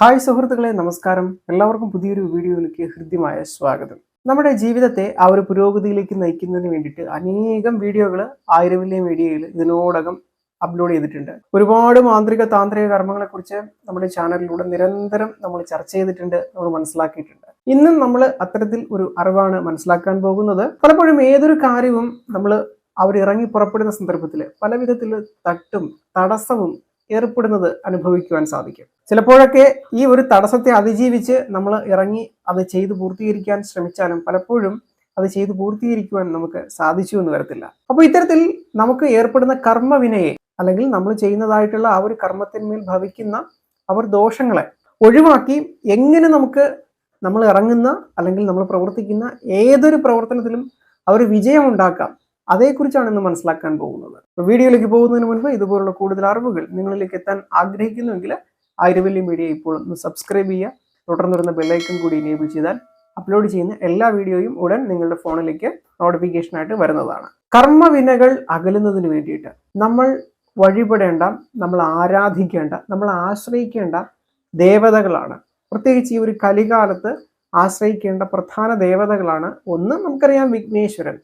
Hi സുഹൃത്തുക്കളെ നമസ്കാരം. എല്ലാവർക്കും പുതിയൊരു വീഡിയോയിലേക്ക് ഹൃദ്യമായ സ്വാഗതം. നമ്മുടെ ജീവിതത്തെ ആ ഒരു പുരോഗതിയിലേക്ക് നയിക്കുന്നതിന് വേണ്ടിയിട്ട് അനേകം വീഡിയോകൾ ആയിരവില്യ മീഡിയയിൽ ഇതിനോടകം അപ്ലോഡ് ചെയ്തിട്ടുണ്ട്. ഒരുപാട് മാന്ത്രിക താന്ത്രിക കർമ്മങ്ങളെക്കുറിച്ച് നമ്മുടെ ചാനലിലൂടെ നിരന്തരം നമ്മൾ ചർച്ച ചെയ്തിട്ടുണ്ട് നമ്മൾ മനസ്സിലാക്കിയിട്ടുണ്ട്. ഇന്നും നമ്മൾ അത്തരത്തിൽ ഒരു അറിവാണ് മനസ്സിലാക്കാൻ പോകുന്നത്. പലപ്പോഴും ഏതൊരു കാര്യവും നമ്മൾ അവർ ഇറങ്ങി പുറപ്പെടുന്ന സന്ദർഭത്തിൽ പല വിധത്തിൽ തട്ടും തടസ്സവും ഏർപ്പെടുന്നത് അനുഭവിക്കുവാൻ സാധിക്കും. ചിലപ്പോഴൊക്കെ ഈ ഒരു തടസ്സത്തെ അതിജീവിച്ച് നമ്മൾ ഇറങ്ങി അത് ചെയ്തു പൂർത്തീകരിക്കാൻ ശ്രമിച്ചാലും പലപ്പോഴും അത് ചെയ്തു പൂർത്തീകരിക്കുവാൻ നമുക്ക് സാധിച്ചു എന്ന് വരത്തില്ല. അപ്പോൾ ഇത്തരത്തിൽ നമുക്ക് ഏർപ്പെടുന്ന കർമ്മവിനയെ അല്ലെങ്കിൽ നമ്മൾ ചെയ്യുന്നതായിട്ടുള്ള ആ ഒരു കർമ്മത്തിന്മേൽ ഭവിക്കുന്ന അവർ ദോഷങ്ങളെ ഒഴിവാക്കി എങ്ങനെ നമുക്ക് നമ്മൾ ഇറങ്ങുന്ന അല്ലെങ്കിൽ നമ്മൾ പ്രവർത്തിക്കുന്ന ഏതൊരു പ്രവർത്തനത്തിലും അവർ വിജയം ഉണ്ടാക്കാം അതേക്കുറിച്ചാണ് ഇന്ന് മനസ്സിലാക്കാൻ പോകുന്നത്. വീഡിയോയിലേക്ക് പോകുന്നതിന് മുൻപ് ഇതുപോലുള്ള കൂടുതൽ അറിവുകൾ നിങ്ങളിലേക്ക് എത്താൻ ആഗ്രഹിക്കുന്നുവെങ്കിൽ ആയിരവല്ലി മീഡിയ ഇപ്പോൾ ഒന്ന് സബ്സ്ക്രൈബ് ചെയ്യുക. തുടർന്ന് വരുന്ന ബെല്ലൈക്കൺ കൂടി എനേബിൾ ചെയ്താൽ അപ്ലോഡ് ചെയ്യുന്ന എല്ലാ വീഡിയോയും ഉടൻ നിങ്ങളുടെ ഫോണിലേക്ക് നോട്ടിഫിക്കേഷനായിട്ട് വരുന്നതാണ്. കർമ്മവിനകൾ അകലുന്നതിന് വേണ്ടിയിട്ട് നമ്മൾ വഴിപെടേണ്ട നമ്മൾ ആരാധിക്കേണ്ട നമ്മൾ ആശ്രയിക്കേണ്ട ദേവതകളാണ്. പ്രത്യേകിച്ച് ഈ ഒരു കലികാലത്ത് ആശ്രയിക്കേണ്ട പ്രധാന ദേവതകളാണ് ഒന്ന് നമുക്കറിയാം വിഘ്നേശ്വരൻ.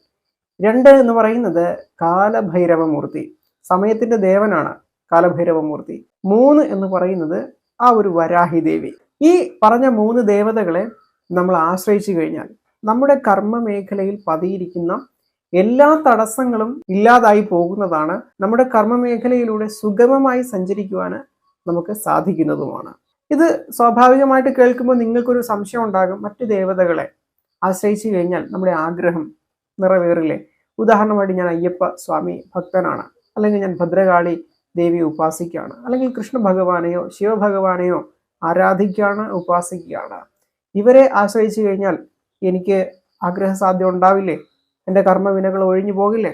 രണ്ട് എന്ന് പറയുന്നത് കാലഭൈരവമൂർത്തി സമയത്തിന്റെ ദേവനാണ് കാലഭൈരവമൂർത്തി. മൂന്ന് എന്ന് പറയുന്നത് ആ ഒരു വരാഹി ദേവി. ഈ പറഞ്ഞ മൂന്ന് ദേവതകളെ നമ്മൾ ആശ്രയിച്ചു കഴിഞ്ഞാൽ നമ്മുടെ കർമ്മ മേഖലയിൽ പതിയിരിക്കുന്ന എല്ലാ തടസ്സങ്ങളും ഇല്ലാതായി പോകുന്നതാണ് നമ്മുടെ കർമ്മ മേഖലയിലൂടെ സുഗമമായി സഞ്ചരിക്കുവാൻ നമുക്ക് സാധിക്കുന്നതുമാണ്. ഇത് സ്വാഭാവികമായിട്ട് കേൾക്കുമ്പോൾ നിങ്ങൾക്കൊരു സംശയം ഉണ്ടാകും മറ്റു ദേവതകളെ ആശ്രയിച്ചു കഴിഞ്ഞാൽ നമ്മുടെ ആഗ്രഹം നിറവേറില്ലേ? ഉദാഹരണമായിട്ട് ഞാൻ അയ്യപ്പ സ്വാമി ഭക്തനാണ്. അല്ലെങ്കിൽ ഞാൻ ഭദ്രകാളി ദേവി ഉപാസിക്കുകയാണ്. അല്ലെങ്കിൽ കൃഷ്ണ ഭഗവാനെയോ ശിവഭഗവാനെയോ ആരാധിക്കുകയാണ് ഉപാസിക്കുകയാണ്. ഇവരെ ആശ്രയിച്ചു കഴിഞ്ഞാൽ എനിക്ക് ആഗ്രഹസാധ്യം ഉണ്ടാവില്ലേ? എന്റെ കർമ്മവിനകൾ ഒഴിഞ്ഞു പോകില്ലേ?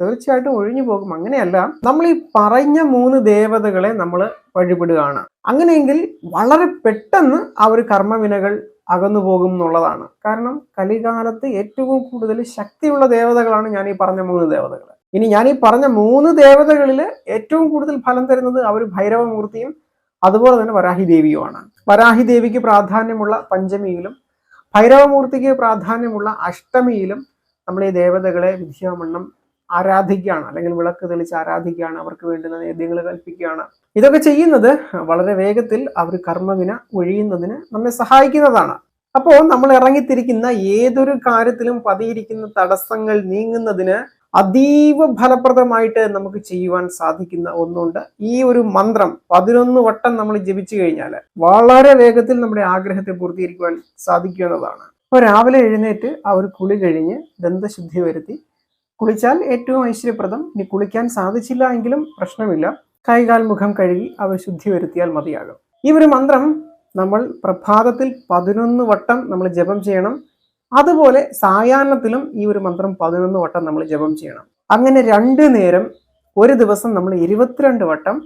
തീർച്ചയായിട്ടും ഒഴിഞ്ഞു പോകും. അങ്ങനെയല്ല നമ്മൾ ഈ പറഞ്ഞ മൂന്ന് ദേവതകളെ നമ്മൾ വഴിപെടുകയാണ്. അങ്ങനെയെങ്കിൽ വളരെ പെട്ടെന്ന് ആ ഒരു കർമ്മവിനകൾ അകന്നു പോകും എന്നുള്ളതാണ്. കാരണം കലികാലത്ത് ഏറ്റവും കൂടുതൽ ശക്തിയുള്ള ദേവതകളാണ് ഞാൻ ഈ പറഞ്ഞ മൂന്ന് ദേവതകൾ ഇനി ഞാൻ ഈ പറഞ്ഞ മൂന്ന് ദേവതകളിൽ ഏറ്റവും കൂടുതൽ ഫലം തരുന്നത് അവർ ഭൈരവമൂർത്തിയും അതുപോലെ തന്നെ വരാഹി ദേവിയുമാണ് വരാഹി ദേവിക്ക് പ്രാധാന്യമുള്ള പഞ്ചമിയിലും ഭൈരവമൂർത്തിക്ക് പ്രാധാന്യമുള്ള അഷ്ടമിയിലും നമ്മൾ ഈ ദേവതകളെ വിദ്യാമണ്ണം ആരാധിക്കുകയാണ് അല്ലെങ്കിൽ വിളക്ക് തെളിച്ച് ആരാധിക്കുകയാണ് അവർക്ക് വേണ്ടുന്ന നേദ്യങ്ങൾ കൽപ്പിക്കുകയാണ്. ഇതൊക്കെ ചെയ്യുന്നത് വളരെ വേഗത്തിൽ അവർ കർമ്മവിന ഒഴിയുന്നതിന് നമ്മെ സഹായിക്കുന്നതാണ്. അപ്പോൾ നമ്മൾ ഇറങ്ങിത്തിരിക്കുന്ന ഏതൊരു കാര്യത്തിലും പതിയിരിക്കുന്ന തടസ്സങ്ങൾ നീങ്ങുന്നതിന് അതീവ ഫലപ്രദമായിട്ട് നമുക്ക് ചെയ്യുവാൻ സാധിക്കുന്ന ഒന്നുണ്ട്. ഈ ഒരു മന്ത്രം പതിനൊന്ന് വട്ടം നമ്മൾ ജപിച്ചു കഴിഞ്ഞാൽ വളരെ വേഗത്തിൽ നമ്മുടെ ആഗ്രഹത്തെ പൂർത്തീകരിക്കുവാൻ സാധിക്കുന്നതാണ്. അപ്പോൾ രാവിലെ എഴുന്നേറ്റ് ആ ഒരു കുളി കഴിഞ്ഞ് ദന്തശുദ്ധി വരുത്തി കുളിച്ചാൽ ഏറ്റവും ഐശ്വര്യപ്രദം. ഇനി കുളിക്കാൻ സാധിച്ചില്ല എങ്കിലും പ്രശ്നമില്ല. കൈകാൽ മുഖം കഴുകി അവ ശുദ്ധി വരുത്തിയാൽ മതിയാകും. ഈ ഒരു മന്ത്രം നമ്മൾ പ്രഭാതത്തിൽ പതിനൊന്ന് വട്ടം നമ്മൾ ജപം ചെയ്യണം. അതുപോലെ സായാഹ്നത്തിലും ഈ ഒരു മന്ത്രം പതിനൊന്ന് വട്ടം നമ്മൾ ജപം ചെയ്യണം. അങ്ങനെ രണ്ട് നേരം ഒരു ദിവസം നമ്മൾ ഇരുപത്തിരണ്ട് വട്ടം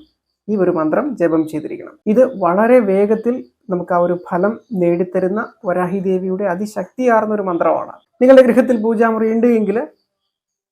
ഈ ഒരു മന്ത്രം ജപം ചെയ്തിരിക്കണം. ഇത് വളരെ വേഗത്തിൽ നമുക്ക് ആ ഒരു ഫലം നേടിത്തരുന്ന വരാഹി ദേവിയുടെ അതിശക്തിയാർന്ന ഒരു മന്ത്രമാണ്. നിങ്ങളുടെ ഗൃഹത്തിൽ പൂജാമുറി ഉണ്ട് എങ്കിൽ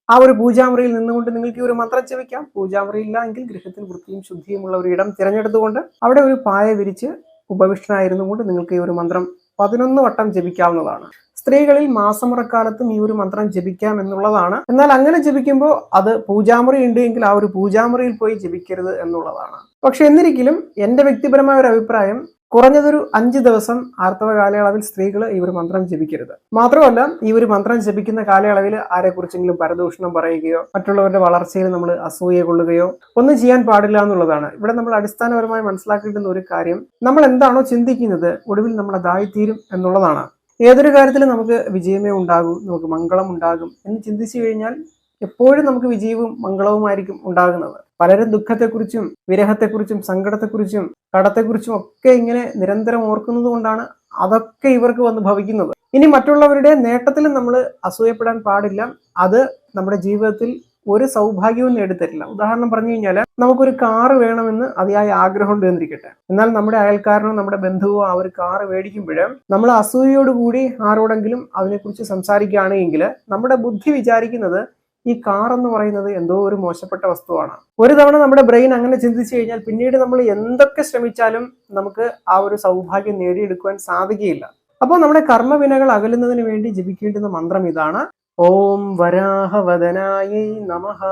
ആ ഒരു പൂജാമുറിയിൽ നിന്നുകൊണ്ട് നിങ്ങൾക്ക് ഒരു മന്ത്രം ജപിക്കാം. പൂജാമുറി എങ്കിൽ ഗൃഹത്തിൽ വൃത്തിയും ശുദ്ധിയുമുള്ള ഒരു ഇടം തിരഞ്ഞെടുത്തുകൊണ്ട് അവിടെ ഒരു പായ വിരിച്ച് ഉപവിഷ്ടനായിരുന്നു കൊണ്ട് നിങ്ങൾക്ക് ഈ ഒരു മന്ത്രം പതിനൊന്ന് വട്ടം ജപിക്കാവുന്നതാണ്. സ്ത്രീകളിൽ മാസമുറക്കാലത്തും ഈ ഒരു മന്ത്രം ജപിക്കാം എന്നുള്ളതാണ്. എന്നാൽ അങ്ങനെ ജപിക്കുമ്പോൾ അത് പൂജാമുറി ഉണ്ട് എങ്കിൽ ആ ഒരു പൂജാമുറിയിൽ പോയി ജപിക്കരുത് എന്നുള്ളതാണ്. പക്ഷെ എന്നിരിക്കലും എന്റെ വ്യക്തിപരമായ ഒരു അഭിപ്രായം കുറഞ്ഞതൊരു അഞ്ച് ദിവസം ആർത്തവ കാലയളവിൽ സ്ത്രീകൾ ഈ ഒരു മന്ത്രം ജപിക്കരുത്. മാത്രമല്ല ഈ ഒരു മന്ത്രം ജപിക്കുന്ന കാലയളവിൽ ആരെക്കുറിച്ചെങ്കിലും പരദൂഷണം പറയുകയോ മറ്റുള്ളവരുടെ വളർച്ചയിൽ നമ്മൾ അസൂയ കൊള്ളുകയോ ഒന്നും ചെയ്യാൻ പാടില്ല എന്നുള്ളതാണ്. ഇവിടെ നമ്മൾ അടിസ്ഥാനപരമായി മനസ്സിലാക്കേണ്ടുന്ന ഒരു കാര്യം നമ്മൾ എന്താണോ ചിന്തിക്കുന്നത് ഒടുവിൽ നമ്മൾ അതായിത്തീരും എന്നുള്ളതാണ്. ഏതൊരു കാര്യത്തിലും നമുക്ക് വിജയമേ ഉണ്ടാകൂ നമുക്ക് മംഗളം ഉണ്ടാകും എന്ന് ചിന്തിച്ചു കഴിഞ്ഞാൽ എപ്പോഴും നമുക്ക് വിജയവും മംഗളവുമായിരിക്കും ഉണ്ടാകുന്നത്. പലരും ദുഃഖത്തെക്കുറിച്ചും വിരഹത്തെക്കുറിച്ചും സങ്കടത്തെക്കുറിച്ചും കടത്തെക്കുറിച്ചും ഒക്കെ ഇങ്ങനെ നിരന്തരം ഓർക്കുന്നത് കൊണ്ടാണ് അതൊക്കെ ഇവർക്ക് വന്ന് ഭവിക്കുന്നത്. ഇനി മറ്റുള്ളവരുടെ നേട്ടത്തിലും നമ്മൾ അസൂയപ്പെടാൻ പാടില്ല. അത് നമ്മുടെ ജീവിതത്തിൽ ഒരു സൗഭാഗ്യവും നേടിത്തരില്ല. ഉദാഹരണം പറഞ്ഞു കഴിഞ്ഞാൽ നമുക്കൊരു കാറ് വേണമെന്ന് അതിയായ ആഗ്രഹം ഉണ്ട് എന്നിരിക്കട്ടെ എന്നാൽ നമ്മുടെ അയൽക്കാരനോ നമ്മുടെ ബന്ധുവോ ആ ഒരു കാറ് മേടിക്കുമ്പോൾ നമ്മൾ അസൂയയോടുകൂടി ആരോടെങ്കിലും അതിനെക്കുറിച്ച് സംസാരിക്കുകയാണെങ്കിൽ നമ്മുടെ ബുദ്ധി വിചാരിക്കുന്നത് ഈ കാർ എന്ന് പറയുന്നത് എന്തോ ഒരു മോശപ്പെട്ട വസ്തുവാണ്. ഒരു തവണ നമ്മുടെ ബ്രെയിൻ അങ്ങനെ ചിന്തിച്ചു കഴിഞ്ഞാൽ പിന്നീട് നമ്മൾ എന്തൊക്കെ ശ്രമിച്ചാലും നമുക്ക് ആ ഒരു സൗഭാഗ്യം നേടിയെടുക്കുവാൻ സാധിക്കുകയില്ല. അപ്പോൾ നമ്മുടെ കർമ്മവിനകൾ അകലുന്നതിന് വേണ്ടി ജപിക്കേണ്ടുന്ന മന്ത്രം ഇതാണ്. ഓം വരാഹവദനായൈ നമഃ.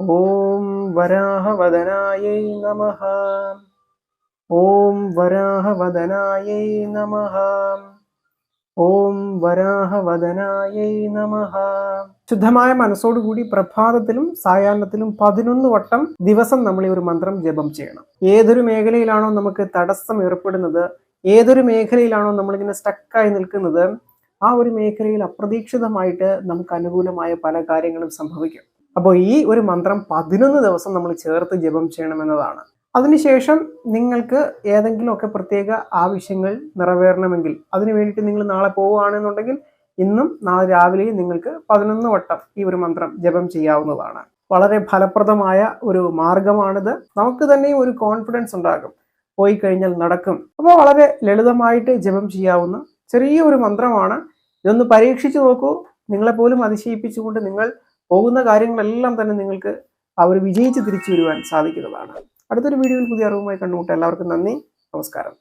ഓം വരാഹവദനായൈ നമഃ. ഓം വരാഹവദനായൈ നമഃ. ഓം വരാഹവദനായൈ നമ. ശുദ്ധമായ മനസ്സോടുകൂടി പ്രഭാതത്തിലും സായാഹ്നത്തിലും പതിനൊന്ന് വട്ടം ദിവസം നമ്മൾ ഈ ഒരു മന്ത്രം ജപം ചെയ്യണം. ഏതൊരു മേഖലയിലാണോ നമുക്ക് തടസ്സം ഏർപ്പെടുന്നത് ഏതൊരു മേഖലയിലാണോ നമ്മളിങ്ങനെ സ്റ്റക്കായി നിൽക്കുന്നത് ആ ഒരു മേഖലയിൽ അപ്രതീക്ഷിതമായിട്ട് നമുക്ക് അനുകൂലമായ പല കാര്യങ്ങളും സംഭവിക്കും. അപ്പോൾ ഈ ഒരു മന്ത്രം പതിനൊന്ന് ദിവസം നമ്മൾ ചേർത്ത് ജപം ചെയ്യണമെന്നതാണ് അതിനുശേഷം നിങ്ങൾക്ക് ഏതെങ്കിലുമൊക്കെ പ്രത്യേക ആവശ്യങ്ങൾ നിറവേറണമെങ്കിൽ അതിനു വേണ്ടിയിട്ട് നിങ്ങൾ നാളെ പോവുകയാണെന്നുണ്ടെങ്കിൽ ഇന്നും നാളെ രാവിലെയും നിങ്ങൾക്ക് പതിനൊന്ന് വട്ടം ഈ ഒരു മന്ത്രം ജപം ചെയ്യാവുന്നതാണ്. വളരെ ഫലപ്രദമായ ഒരു മാർഗമാണിത്. നമുക്ക് തന്നെ ഒരു കോൺഫിഡൻസ് ഉണ്ടാകും. പോയി കഴിഞ്ഞാൽ നടക്കും. അപ്പോൾ വളരെ ലളിതമായിട്ട് ജപം ചെയ്യാവുന്ന ചെറിയ ഒരു മന്ത്രമാണ്. ഇതൊന്ന് പരീക്ഷിച്ചു നോക്കൂ. നിങ്ങളെപ്പോലും അതിശയിപ്പിച്ചുകൊണ്ട് നിങ്ങൾ പോകുന്ന കാര്യങ്ങളെല്ലാം തന്നെ നിങ്ങൾക്ക് അവർ വിജയിച്ച് തിരിച്ചു വരുവാൻ സാധിക്കുന്നതാണ്. അടുത്തൊരു വീഡിയോയിൽ പുതിയ അറിവുമായി കണ്ടുമുട്ടാം എല്ലാവർക്കും നന്ദി. നമസ്കാരം.